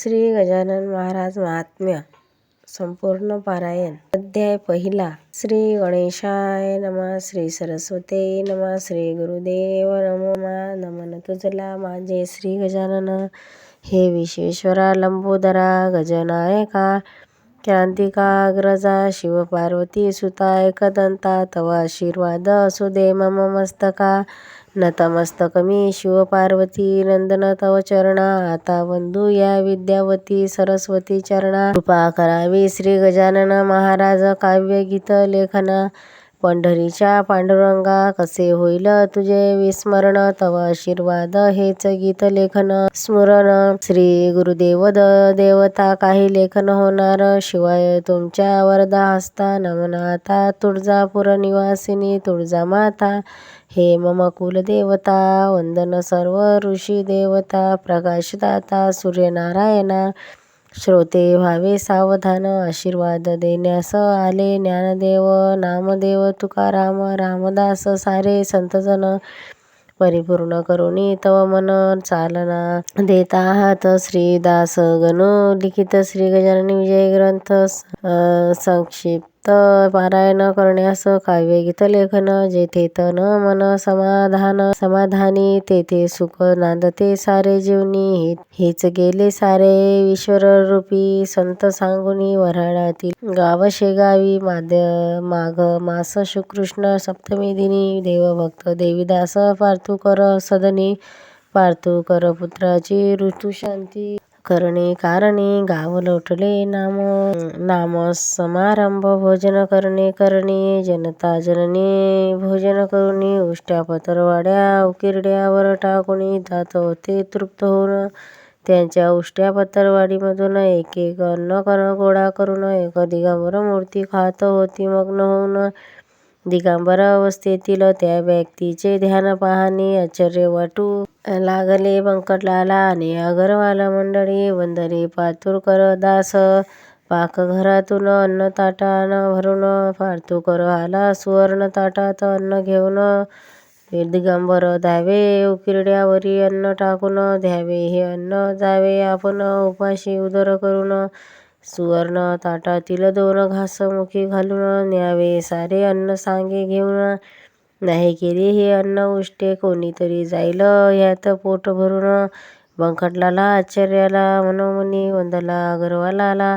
श्री गजानन महाराज महात्म्य संपूर्ण पारायण. अध्याय पहिला. श्री गणेशाय नमः. श्री सरस्वते नमः. श्री गुरुदेव नमो मा नमन तुझला माझे श्री गजानन. हे विश्वेश्वरा लंबोदरा गजनायका क्रांतिकाग्रजा शिवपार्वती सुता एकदंता तव आशीर्वाद असू दे मम मस्तका. नतमस्तकमी शिवपार्वती नंदन तव चरणा आता बंधू या विद्यावती सरस्वती चरणा. कृपा करावी श्री गजानन महाराज काव्य गीत लेखना. पंढरीच्या पांडुरंगा कसे होईल तुझे विस्मरण? तव आशीर्वाद हेच गीत लेखन. स्मरण श्री गुरुदेव देवता काही लेखन होणार. शिवाय तुमच्या वरदा हस्ता नमनाथा तुळजापूर निवासिनी तुळजा माता हे मम कुलदेवता वंदन सर्व ऋषी देवता प्रकाशदाता सूर्यनारायणा श्रोते व्हावे सावधान आशीर्वाद देण्यास आले ज्ञानदेव नामदेव तुकाराम रामदास सारे संतजन. परिपूर्ण करुणी तव मन चालना देत आहात श्रीदास गणू लिखित श्री गजानन विजय ग्रंथ संक्षिप्त. पारायण करण्यास काव्यगीत लेखन जेथे तन मन समाधान समाधानी तेथे सुख नांदते सारे जीवनी. हेच गेले सारे ईश्वररूपी संत सांगुनी वऱ्हाडातील गाव शेगावी. माध्य माघ मास श्रीकृष्ण सप्तमी दिनी देवभक्त देवीदास पार्थुकर सदनी. पार्थुकर पुत्राची ऋतुशांती. करणे कारणे गाव लोटले नाम नाम समारंभ भोजन करणे करणे जनता जनने भोजन करुणी उष्ट्या पतरवाड्या उकिरड्यावर टाकुणी जात होते तृप्त होऊन त्यांच्या उष्ट्या पतरवाडीमधून एक एक अन्न गोळा करून एक दिगंबर मूर्ती खात होती मग्न होऊन दिगंबर अवस्थेतील त्या व्यक्तीचे ध्यान पाहणे आश्चर्य वाटू लागले. बंकटलाला आणि अगरवाल मंडळी वंदने पातुरकर दास पाकघरातून अन्न ताटानं भरून पातुरकर आला. सुवर्ण ताटात अन्न घेऊन दिगंबर द्यावे उकिरड्यावरी अन्न टाकून द्यावे हे अन्न जावे आपण उपाशी उदर करून सुवर्ण ताटातील दोन घास मुखी घालून न्यावे. सारे अन्न सांगे घेऊन नाही केले हे अन्न उष्टे कोणीतरी जाईल. ह्यात पोट भरून बंकटलाला आश्चर्याला मनोमनी वंदला अगरवालाला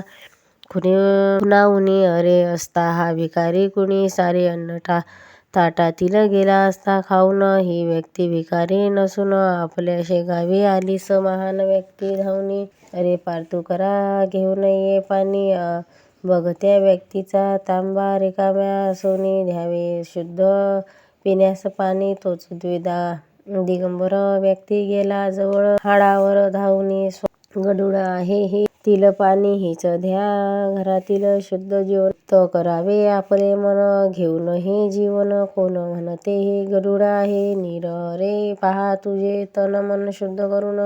कुणी कुणाहुनी अरे असता हा भिकारी कुणी सारे अन्न टा ताटातील गेला असता खाऊन ही व्यक्ती भिकारी नसून आपल्या शेगावी आलीस महान व्यक्ती धावनी अरे पार्थुकरा घेऊन ये पाणी. बघत्या व्यक्तीचा तांबा रिकाम्या सोनी द्यावे शुद्ध पिण्यास पाणी तोच द्विधा. दिगंबर व्यक्ती गेला जवळ हाडावर धावूनी गडूळ आहे ही तील पाणी हिच द्या. घरातील शुद्ध जीवन त करावे. आपले मन घेऊन हे जीवन कोण म्हणते? हे गडूळ आहे. नीर रे पहा तुझे तन मन शुद्ध करून.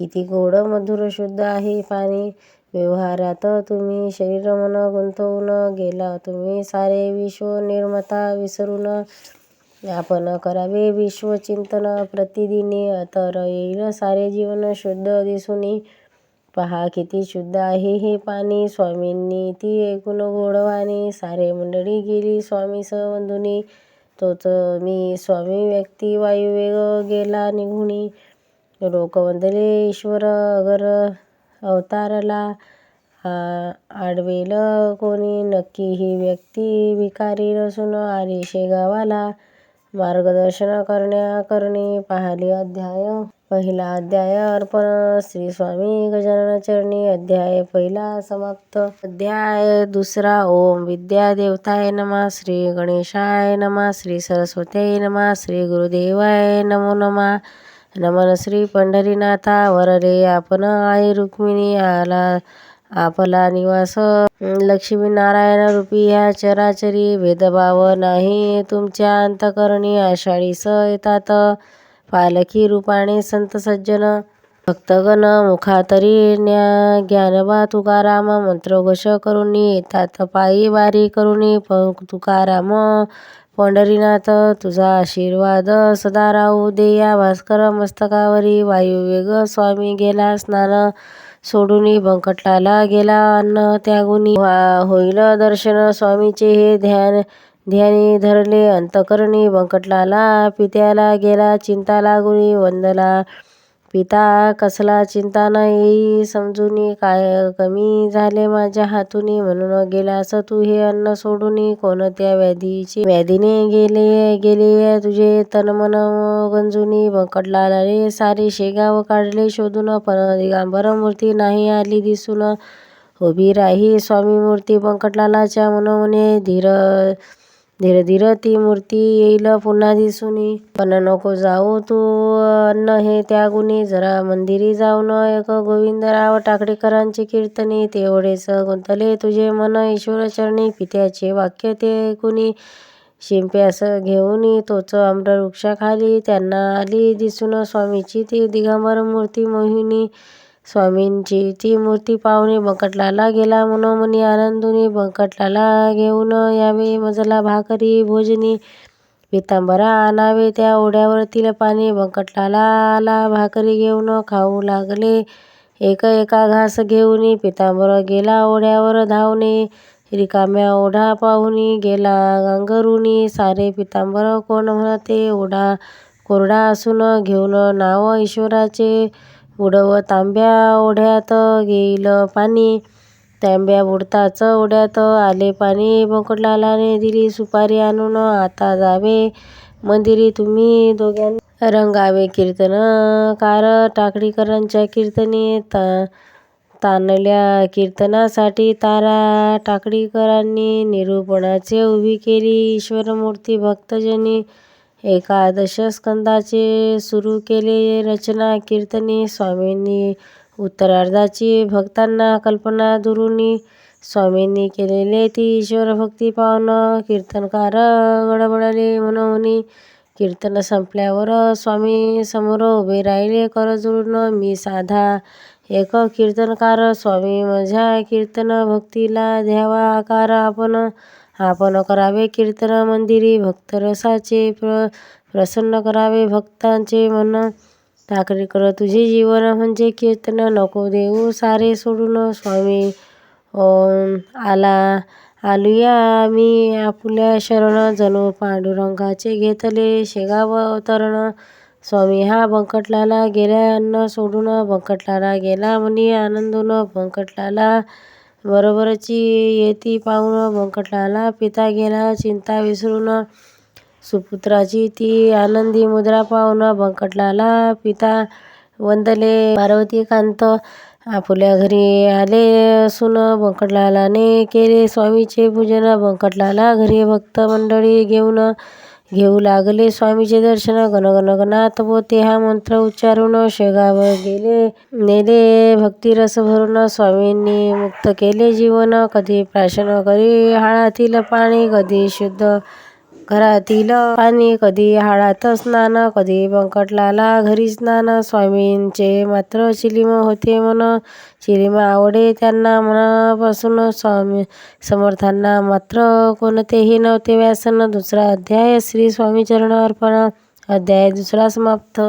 किती गोड मधुर शुद्ध आहे पाणी. व्यवहारात तुम्ही शरीर मन गुंतवून गेला. तुम्ही सारे विश्व निर्मता विसरून आपण करावे. विश्वचिंतन प्रतिदिनी तर येईल. सारे जीवन शुद्ध दिसून. पहा किती शुद्ध आहे हे पाणी. स्वामींनी ती ऐकून गोडवाणी सारे मंडळी गेली स्वामी वंदुनी तोच मी स्वामी व्यक्ती वायुवेग गेला निघुणी लोक वंदले ईश्वर अगर अवतारला. आडवेल कोणी. नक्की ही व्यक्ती भिकारी नसून आली शेगावाला मार्गदर्शन करण्या करणी पाहली अध्याय पहिला अध्याय अर्पण श्री स्वामी गजानन चरणी अध्याय पहिला समाप्त. अध्याय दुसरा ओम विद्या देवताय नमा श्री गणेशाय नमा श्री सरस्वती नमा श्री गुरुदेवाय नमो नमा. नमन श्री पंढरीनाथा वररे आपण आई रुक्मिणी आला आपला निवास लक्ष्मीनारायण रूपी ह्या चराचरी भेदभाव नाही. तुमच्या अंतकरणी आषाढीस येतात. पालखी रूपाने संत सज्जन भक्तगण मुखातरी ज्ञानबा तुकाराम मंत्रघोष करून येतात. पायी बारी करुणी तुकाराम. पंढरीनाथ तुझा आशीर्वाद सदा राहू दे. या भास्कर मस्तकावरी वायुवेग स्वामी गेला स्नान. सोडून बंकटलाला गेला अन्न त्यागुनी. होईल दर्शन. स्वामीचे हे ध्यान ध्यानी धरले. अंतकरणी बंकटलाला पित्याला गेला. चिंता लागुनी वंदला. पिता कसला चिंता नाही समजूनी काय कमी झाले माझ्या हातूनी म्हणून गेलास तू हे अन्न सोडून कोणत्या व्याधीचे? व्याधीने गेले गेले तुझे तन मन गंजुनी रे सारे शेगाव काढले शोधून पण दिगांबर मूर्ती नाही आली दिसून. उभी राही स्वामी मूर्ती बंकटलालाच्या मनोमने धीर धीर धीरं ती मूर्ती येईल पुन्हा दिसूनी. पण नको जाऊ तू अन्न हे त्यागुनी जरा मंदिरी जाऊन एक गोविंदराव टाकडेकरांची कीर्तने. तेवढेच गुंतले तुझे मन ईश्वरचरणी पित्याचे वाक्य ते ऐकुनी शिंप्यास घेऊन तोच आम्रवृक्षाखाली त्यांना आली. दिसून स्वामीची ती दिगंबर मूर्ती मोहिनी. स्वामींची ती मूर्ती पाहुणे बंकटलाला गेला मनोमनी आनंदुनी बंकटलाला घेऊन यावे मजला भाकरी भोजनी. पितांबरा आणावे त्या ओढ्यावर तिला पाणी. बंकटलाला आला भाकरी घेऊन खाऊ लागले. एक एका घास घेऊन पितांबर गेला ओढ्यावर धावणे. रिकाम्या ओढा पाहुनी गेला गांगरुनी. सारे पितांबर कोण म्हणते? ओढा कोरडा असून घेऊन नाव ईश्वराचे बुडव तांब्या ओढ्यात घेईल पाणी. तांब्या बुडताच ओढ्यात आले पाणी. बंकटलालाने दिली सुपारी आणून आता जावे. मंदिरी तुम्ही दोघांनी रंगावे कीर्तन. कार टाकडीकरांच्या कीर्तनी ता ताणल्या कीर्तनासाठी तारा टाकडीकरांनी निरूपणाचे उभी केली. ईश्वरमूर्ती भक्तजनी एकादश स्कंदाचे सुरू केले रचना कीर्तनी स्वामींनी उत्तरार्धाची भक्तांना कल्पना दुरुनी स्वामींनी केलेले ती ईश्वरभक्ती पाहून कीर्तनकार गडबडले म्हणून कीर्तन संपल्यावर स्वामी समोर उभे राहिले कर मी साधा एक कीर्तनकार स्वामी माझ्या कीर्तन भक्तीला द्यावा आकार आपण आपण करावे कीर्तन मंदिरी भक्तरसाचे प्र प्रसन्न करावे भक्तांचे मन. कर तुझे जीवन म्हणजे कीर्तन. नको देऊ सारे सोडून स्वामी. आला. आलुया मी आपुल्या शरण. जणू पांडुरंगाचे घेतले शेगाव अवतरण स्वामी हा बंकटलाला गेल्या अन्न सोडून. बंकटलाला गेला म्हणी आनंदून. बंकटलाला बरोबरची येती पाहून बंकटलाला पिता गेला. चिंता विसरून सुपुत्राची ती आनंदी मुद्रा पाहून बंकटलाला पिता वंदले पार्वतीकांत आपुल्या घरी आले असून बंकटलालाने केले स्वामीचे पूजन. बंकटलाला घरी भक्त मंडळी घेऊन घेऊ लागले स्वामीचे दर्शन. गणगण गणात पोते हा मंत्र उच्चारून शेगाव गेले. नेले भक्तिरस भरून स्वामींनी मुक्त केले जीवन. कधी प्राशन करी हाळातील पाणी कधी शुद्ध घरातील पाणी कधी हाळात स्नान कधी बंकटलाला घरी स्नान. स्वामींचे मात्र चिलीम होते मन. चिलीम आवडे त्यांना मनापासून. स्वामी समर्थांना मात्र कोणतेही नव्हते व्यासन. दुसरा अध्याय श्री स्वामीचरण अर्पण. अध्याय दुसरा समाप्त.